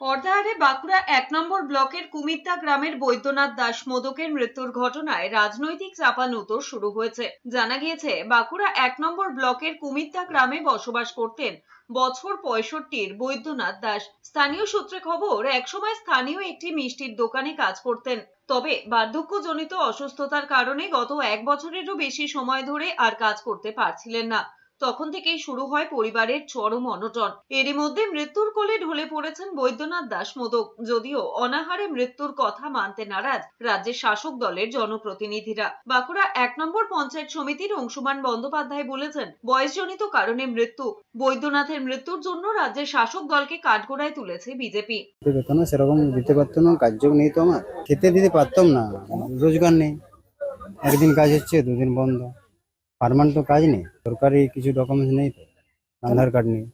অর্ধাহারে বাঁকুড়া এক নম্বর ব্লকের কুমিত্তা গ্রামের বৈদ্যনাথ দাস মোদকের মৃত্যুর ঘটনায় রাজনৈতিক চাপানুতোর শুরু হয়েছে। জানা গিয়েছে, বাঁকুড়া এক নম্বর ব্লকের কুমিত্তা গ্রামে বসবাস করতেন বছর পঁয়ষট্টির বৈদ্যনাথ দাস। স্থানীয় সূত্রে খবর, একসময় স্থানীয় একটি মিষ্টির দোকানে কাজ করতেন। তবে বার্ধক্যজনিত অসুস্থতার কারণে গত এক বছরেরও বেশি সময় ধরে আর কাজ করতে পারছিলেন না। তখন থেকেই শুরু হয় পরিবারের চরম অনটন। এরই মধ্যে মৃত্যুর কোলে ঢলে পড়েছেন বৈদ্যনাথ দাস মোদক যদিও অনাহারে মৃত্যুর কথা মানতে নারাজ রাজ্যের শাসক দলের জনপ্রতিনিধিরা। বাঁকুড়া এক নম্বর পঞ্চায়েত সমিতির অংশুমান বন্দ্যোপাধ্যায় বলেছেন, বয়সজনিত কারণে মৃত্যু। বৈদ্যনাথের মৃত্যুর জন্য রাজ্যের শাসক দলকে কাঠগড়ায় তুলেছে বিজেপি। সেরকম দিতে না কাজযোগ নেই তো আমার। খেতে দিতে পারতাম না, রোজগার নেই। একদিন কাজ হচ্ছে, দুদিন বন্ধ। পারমানেন্ট তো কাজ নেই। সরকারি কিছু ডকুমেন্টস নেই তো। আধার কার্ড নেই।